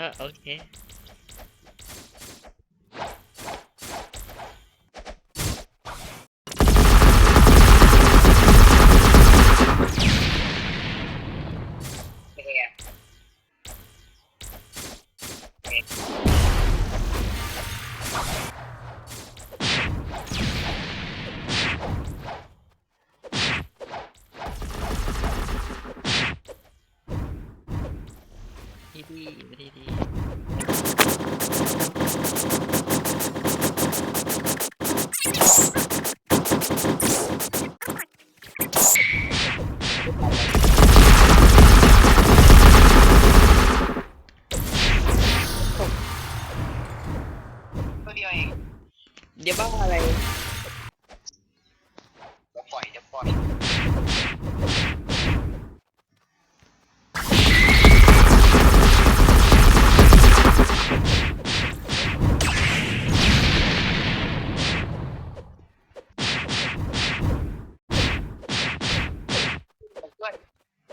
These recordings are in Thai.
อโ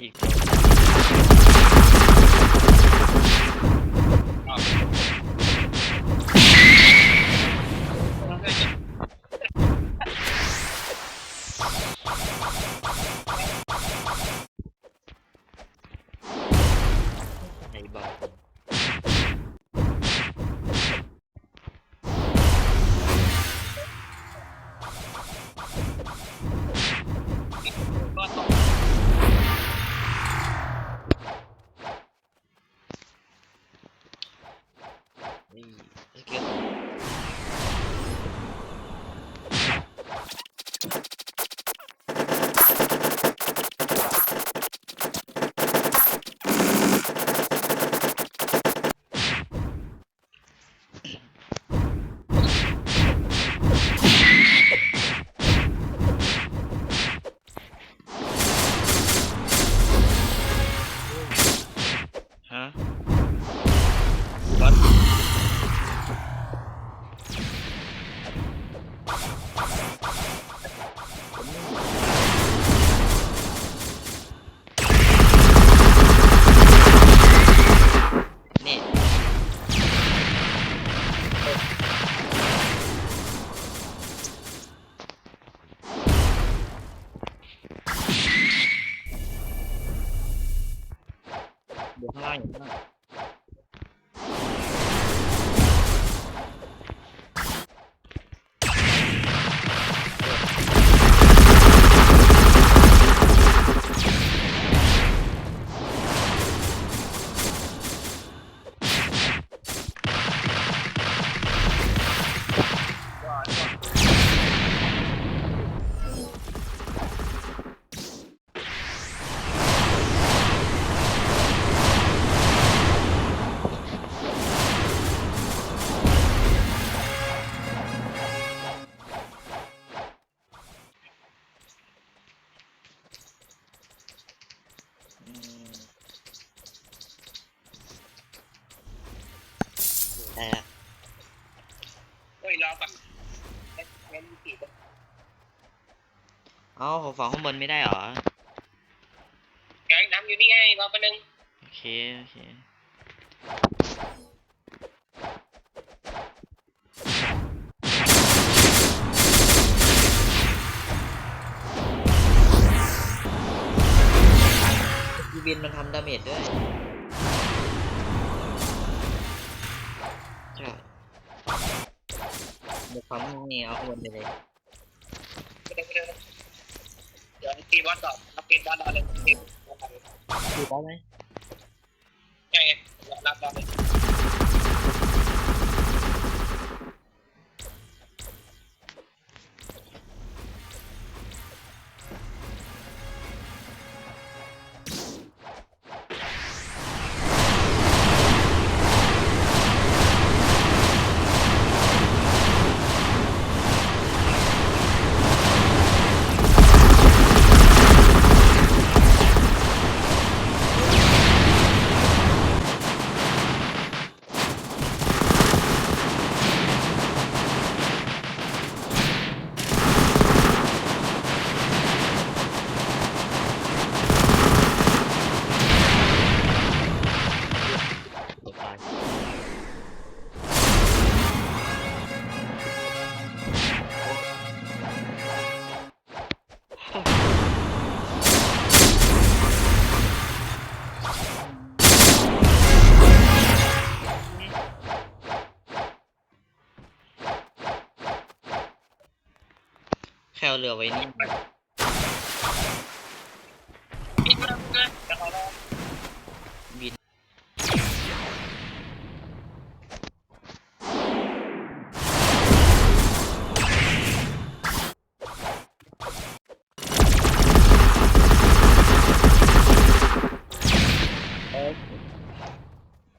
อี รอก่อนเล่นเล่นสี่ตัวเอ้าผมฟังข้างบนไม่ได้เหรอ แกงน้ำอยู่นี่ไงรอแป๊บนึงโอเค โอเคพี่บินมันทำดาเมจด้วยใช่ เดี๋ยวความนี่เอาข้างบนไปเลยไปเร็วไปเร็วเดี๋ยวตีบอสต่อรับเกมบอสรอเลยตีบอสรอเลยดูได้ไหมไงรับรอเลย แคลเหลือไว้นี่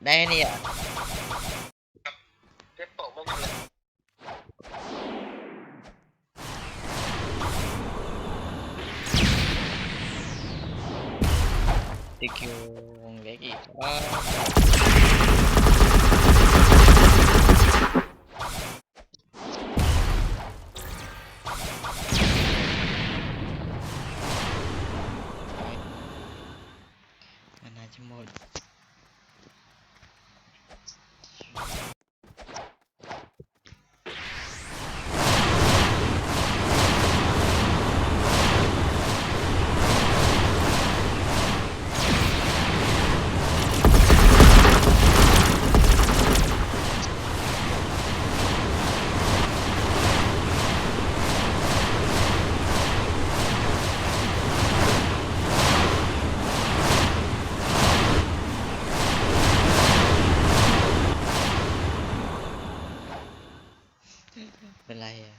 ได้แค่นี่อะ เจ็บโป่งมากเลย ติคิว วงเล็กอีกว้ามันน่าจะหมด เป็นไรอะ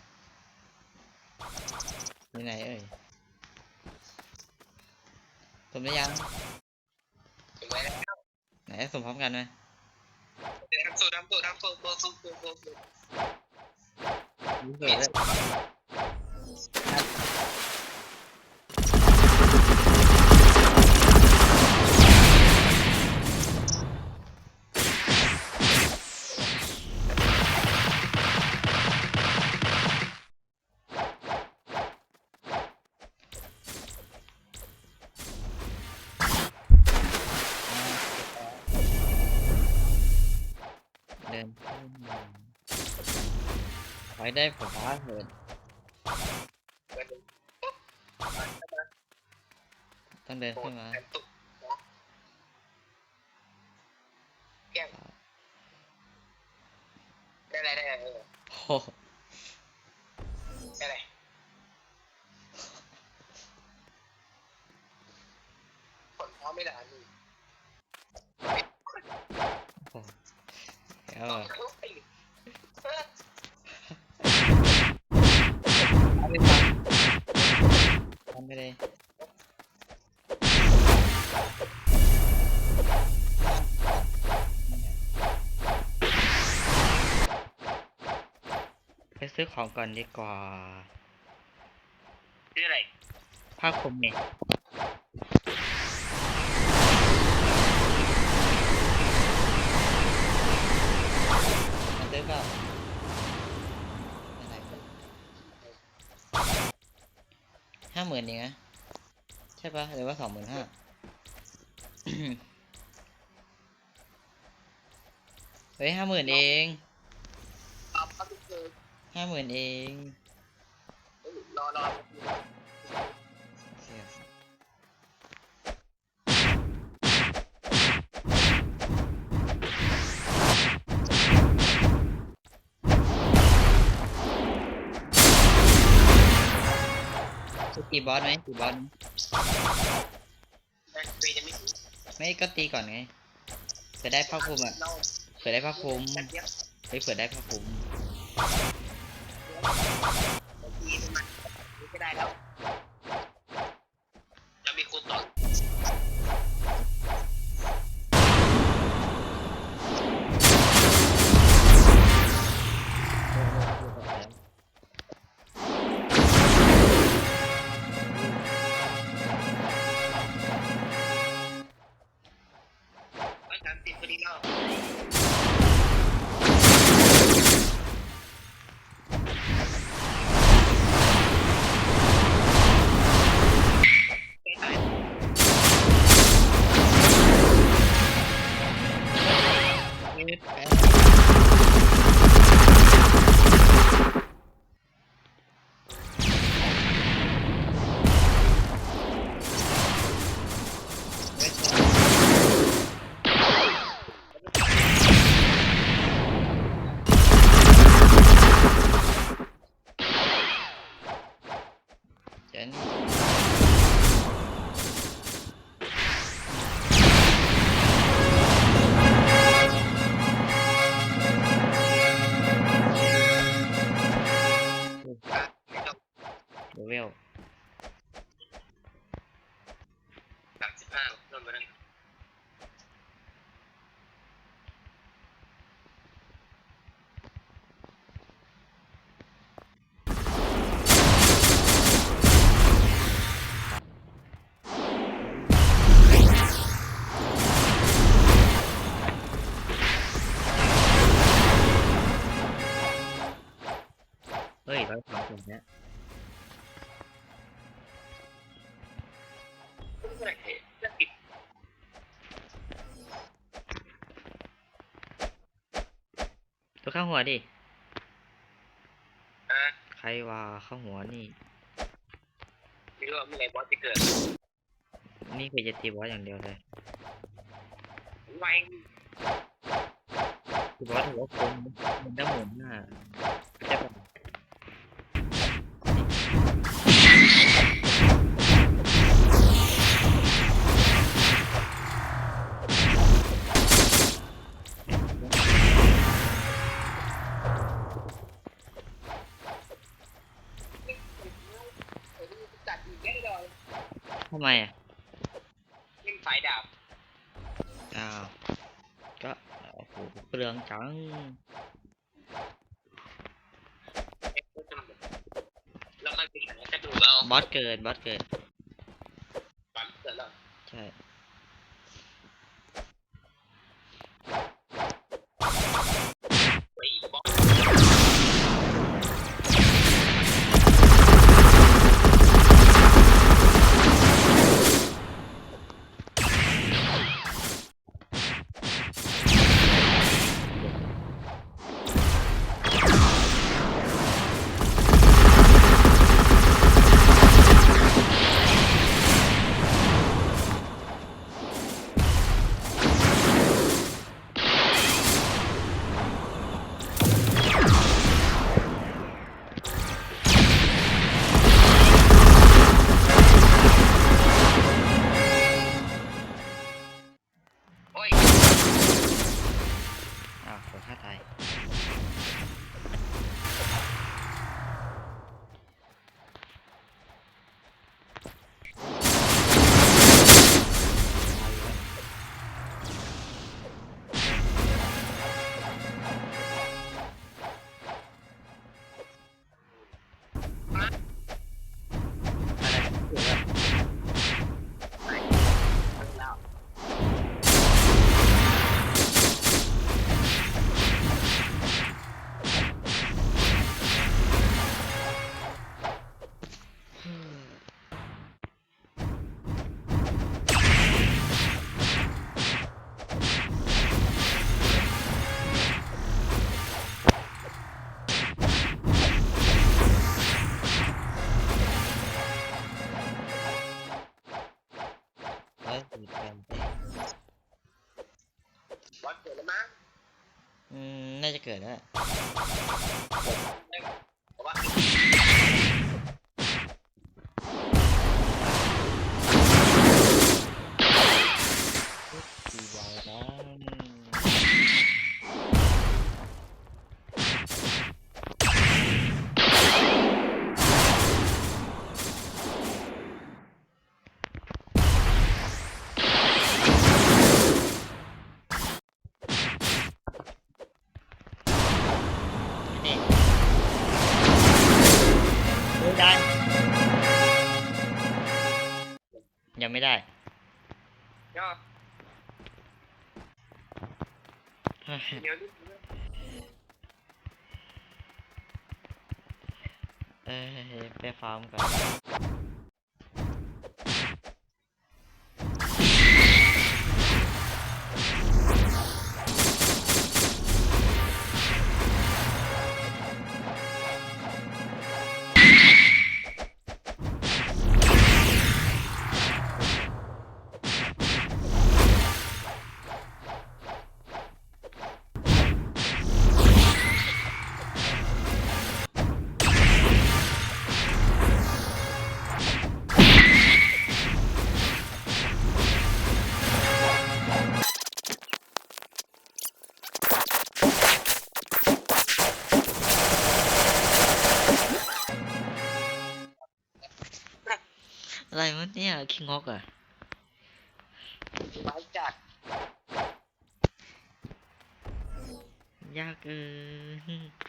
ไปไหนเอ่ย สมได้ยังถึงไหมแล้วไหนสมพร้อมกันไหมเดี๋ยวทำสูตรทำสูตรทำสูตรสูตรสูตรสูตรสูตรรู้สึกเลย ได้ผลฟ้าเถิดเหนึ่งต้องเดินขึ้นมาแอนตุกแก้วได้ไรได้ไรโอ้โหได้ไรผลพร้อมไม่หลานี่เอา ซื้อของก่อนดีกว่าชื่ออะไรผ้าคลุมเนี่ยมันซื้อเปล่าอะไรห้าหมื่นเองนะใช่ปะหรือว่าสองหมื่นห้าเฮ้ยห้าหมื่นเอง เอาเข้าทุกคืน ห้าหมื่นเองรอรอโอเคจะตีบอสไหมตีบอสไหมได้ปีจะไม่ถึงไม่ก็ตีก่อนไงจะได้ผ้าคลุมอะเราเผื่อได้ผ้าคลุมแป๊บเดียวเฮ้ยเผื่อได้ผ้าคลุม นี่ อยสามสิบเนี่ยเมื่อไหร่จะติดตัวข้างหัวดิอะใครว่าข้างหัวนี่ไม่รู้ว่าเมื่อไหร่บอสจะเกิด นี่คือจะตีบอสอย่างเดียวเลยไวตีบอสถือว่าคนมันต้องหมุนหน้าำไมอะเล่นไฟดาบอ้าวก็โอ้โหเปลืองจังแล้วมันเป็นกระดูกเอาบอสเกิดบอสเกิดปั่นเสร็จแล้ว ใช่ เกิดนะ ยังไม่ได้ย่อเดี๋ยวนี้เอ้ยไปฟาร์มก่อน อะไรวะเนี่ยคิงอ็อกอะไว้จัดยากเกิน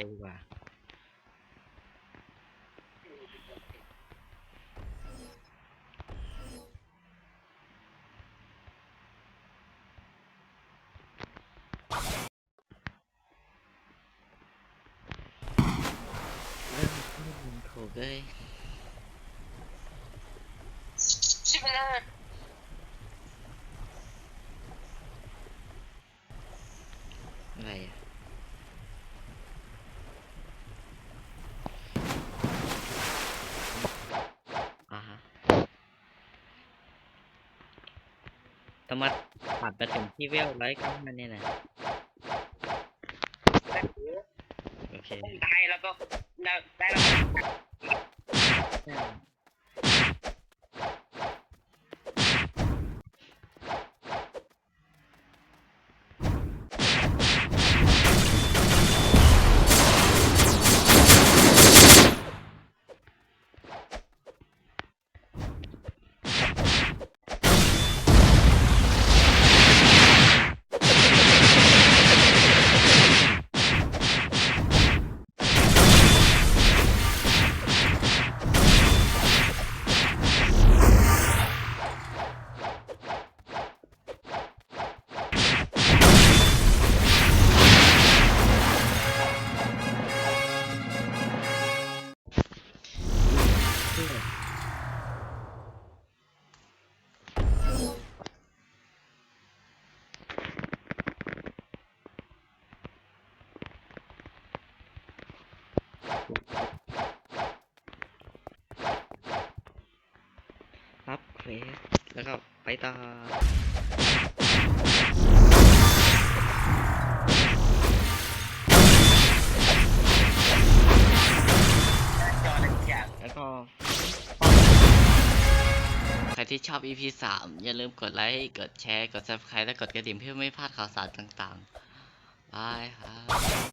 ไปดีกว่าเริ่มขึ้นโถเอ้ยชิบะนะอะไรอะ อ่าฮะ ต้องมาปัดไปถึงที่เวลไลท์กันมันเนี่ยนะโอเค ได้แล้วก็ได้แล้ว รับเควสแล้วก็ไปต่อจออะย่างแล้วก็ใครที่ชอบ EP 3 อย่าลืมกดไลค์ กดแชร์ กด subscribe และกดกระดิ่งเพื่อไม่พลาดข่าวสารต่างๆ บายครับ